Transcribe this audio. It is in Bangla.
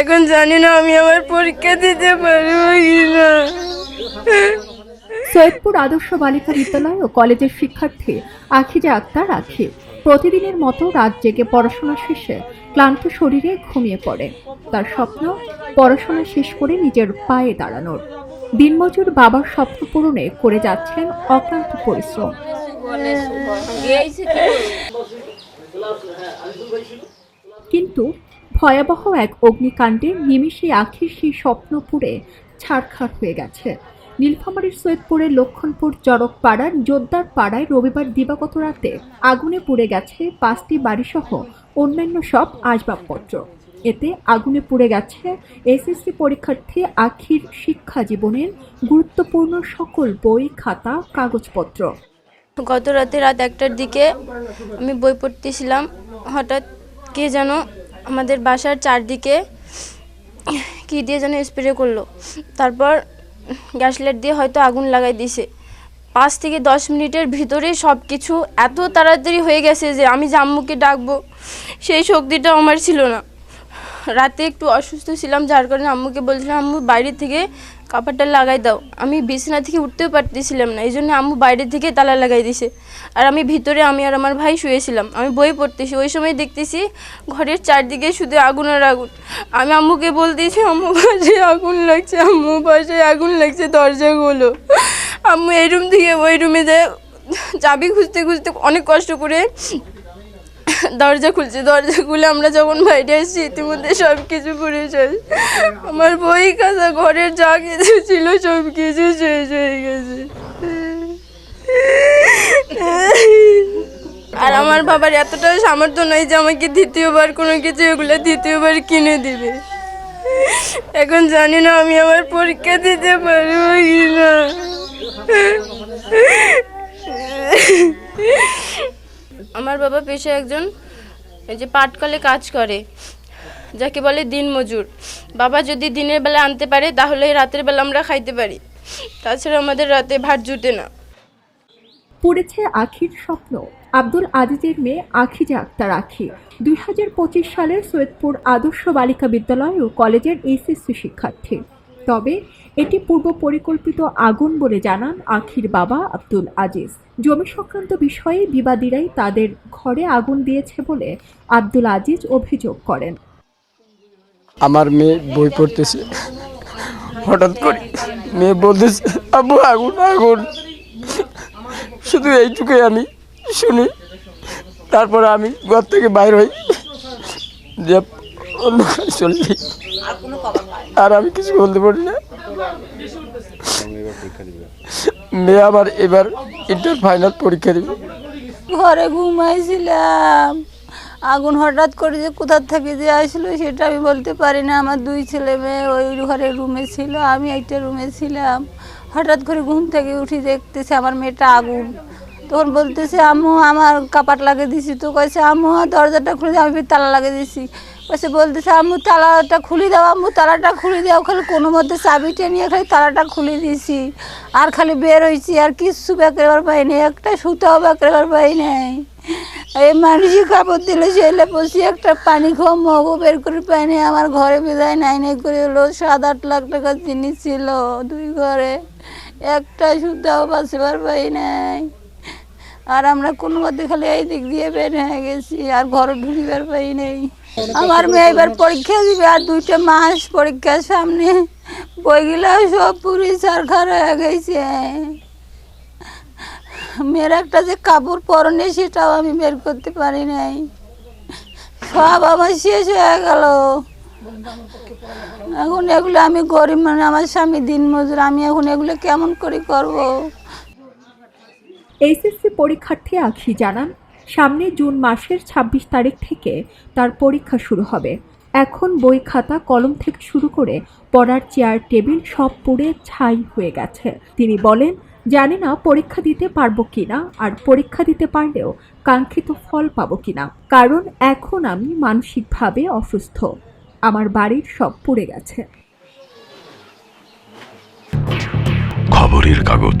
এখন জানি না আমি আমার পরীক্ষা দিতে পারব কিনা। সৈয়দপুর আদর্শ বালিকা বিদ্যালয় ও কলেজের শিক্ষার্থী আখিজা আক্তার আখি প্রতিদিনের মতো রাত জেগে পড়াশোনা শেষে ক্লান্ত শরীরে ঘুমিয়ে পড়ে। তার স্বপ্ন পড়াশোনা শেষ করে নিজের পায়ে দাঁড়ানোর। দিনমজুর বাবার স্বপ্ন পূরণে করে যাচ্ছেন অক্লান্ত পরিশ্রম। কিন্তু ভয়াবহ এক অগ্নিকাণ্ডে নিমেষে আখির সেই স্বপ্ন পুড়ে ছাড়খাড় হয়ে গেছে। নীলফামারীর সৈয়দপুরের লক্ষণপুর চরক পাড়ার জোদ্দার পাড়ায় রবিবার দিবাগত রাতে আগুনে পুড়ে গেছে পাঁচটি বাড়িসহ অন্যান্য সব আসবাবপত্র। এতে আগুনে পুড়ে গেছে এসএসসি পরীক্ষার্থী আখির শিক্ষা জীবনের গুরুত্বপূর্ণ সকল বই, খাতা, কাগজপত্র। গত রাতে রাত একটার দিকে আমি বই পড়তেছিলাম। হঠাৎ কে যেন আমাদের বাসার চারদিকে কি দিয়ে যেন স্প্রে করল। তারপর গ্যাস লাইট দিয়ে হয়তো আগুন লাগাই দিছে। পাঁচ থেকে দশ মিনিটের ভিতরে সব কিছু এত তাড়াতাড়ি হয়ে গেছে যে আমি যে আম্মুকে ডাকবো। সেই শক্তিটা আমার ছিল না। রাতে একটু অসুস্থ ছিলাম, যার কারণে আম্মুকে বলছিলাম, আম্মু, বাইরে থেকে কাপড়টা লাগাই দাও। আমি বিছানা থেকে উঠতেও পারতেছিলাম না এই জন্য আম্মু বাইরে থেকে তালা লাগাই দিছে। আর আমি ভিতরে, আমি আর আমার ভাই শুয়েছিলাম। আমি বই পড়তেছি, ওই সময় দেখতেছি ঘরের চারদিকে শুধু আগুন আর আগুন। আমি আম্মুকে বলতেছি, আম্মু, পাশে আগুন লাগছে, আম্মু, পাশে আগুন লাগছে দরজাগুলো। আম্মু এই রুম থেকে ওই রুমে যায়, চাবি খুঁজতে খুঁজতে অনেক কষ্ট করে দরজা খুলছে, দরজা খুলে আমরা যখন বাইরে আসছি, ইতিমধ্যে সব কিছু পুড়ে শেষ আমার বই কাঁচা ঘরের যা কিছু ছিল সব কিছু শেষ হয়ে গেছে। আর আমার বাবার এতটাও সামর্থ্য নয় যে আমাকে দ্বিতীয়বার কোনো কিছু এগুলো দ্বিতীয়বার কিনে দিবে। এখন জানি না আমি আমার পরীক্ষা দিতে পারব কিনা আমার বাবা পেশায় একজন যে পাটকলে কাজ করে, যাকে বলে দিনমজুর বাবা যদি দিনের বেলা আনতে পারে, তাহলে রাতের বেলা আমরা খাইতে পারি। তাছাড়া আমাদের রাতে ভাত জুটে না। পড়েছে আখির স্বপ্ন। আব্দুল আজিজের মেয়ে আখিজা আক্তার আখি। দুই হাজার পঁচিশ সালের সৈয়দপুর আদর্শ বালিকা বিদ্যালয় ও কলেজের এসএসসি শিক্ষার্থী। তবে এটি পূর্ব পরিকল্পিত আগুন বলে জানান আখির বাবা আব্দুল আজিজ। জমি সংক্রান্ত বিষয়ে বিবাদীরাই তাদের ঘরে আগুন দিয়েছে বলে আব্দুল আজিজ অভিযোগ করেন। আমার মেয়ে বই পড়তেছে। হঠাৎ করে মেয়ে বলতেছে, আব্বু, আগুন আগুন। শুধু এইটুকুই আমি শুনি। তারপরে আমি ঘর থেকে বাইর হই। যে অন্য চলে আর আমি কিছু বলতে পারি না। মেয়ে আমার এবার ইন্টার ফাইনাল পরীক্ষা দিবে। ঘরে ঘুমাইছিলাম। আগুন হঠাৎ করে যে কোথার থেকে যে আসলো সেটা আমি বলতে পারি না। আমার দুই ছেলে মেয়ে ওই ঘরে রুমে ছিল আমি একটা রুমে ছিলাম। হঠাৎ করে ঘুম থেকে উঠি দেখতেছে আমার মেয়েটা আগুন। তখন বলতেছে, আম্মু, আমার কাপাট লাগিয়ে দিছি তো। কয়েছে আম্মু, দরজাটা খুলে দাও, আমি তালা লাগিয়ে দিছি। কয়েছে বলতেছে, আম্মু, তালাটা খুলে দাও, আম্মু, তালাটা খুলে দাও। খালি কোনো মধ্যে চাবিটা নিয়ে খালি তালাটা খুলে দিছি। আর খালি বের হয়েছি আর কিচ্ছু বেকরেবার পাইনি একটা সুতাও বেকরেবার পাই নাই। এই মানুষই কাপড় দিলে ছেলে বসি একটা পানি খাওয়া মগও বের করে পাইনি আমার ঘরে বিদায় নাই নাই করে হলো সাত আট লাখ টাকার জিনিস ছিল দুই ঘরে, একটা সুতাও বাঁচবার পাই নাই। আর আমরা কোনো মধ্যে খালি এই দিক দিয়ে বের হয়ে গেছি, আর ঘরে ঢুকিবার পাই নেই। আমার মেয়ে এবার পরীক্ষা দিবে, আর দুইটা মাস পরীক্ষার সামনে। বইগুলো সব পুরি সারখার হয়ে গেছে। মেয়ের একটা যে কাপড় পরনে সেটাও আমি বের করতে পারি নাই। সব আমার শেষ হয়ে গেল। এখন এগুলো আমি গরিব মানে আমার স্বামী দিন মজুর আমি এখন এগুলো কেমন করে করব? এইচএসসি পরীক্ষার্থী আখি জানান, সামনে জুন মাসের ২৬ তারিখ থেকে তার পরীক্ষা শুরু হবে। এখন বই খাতা, কলম থেকে শুরু করে পড়ার চেয়ার, টেবিল সব পুড়ে ছাই হয়ে গেছে। তিনি বলেন, জানি না পরীক্ষা দিতে পারব কিনা, আর পরীক্ষা দিতে পারলেও কাঙ্ক্ষিত ফল পাবো কিনা। কারণ এখন আমি মানসিকভাবে অসুস্থ। আমার বাড়ির সব পুড়ে গেছে। খবরের কাগজ।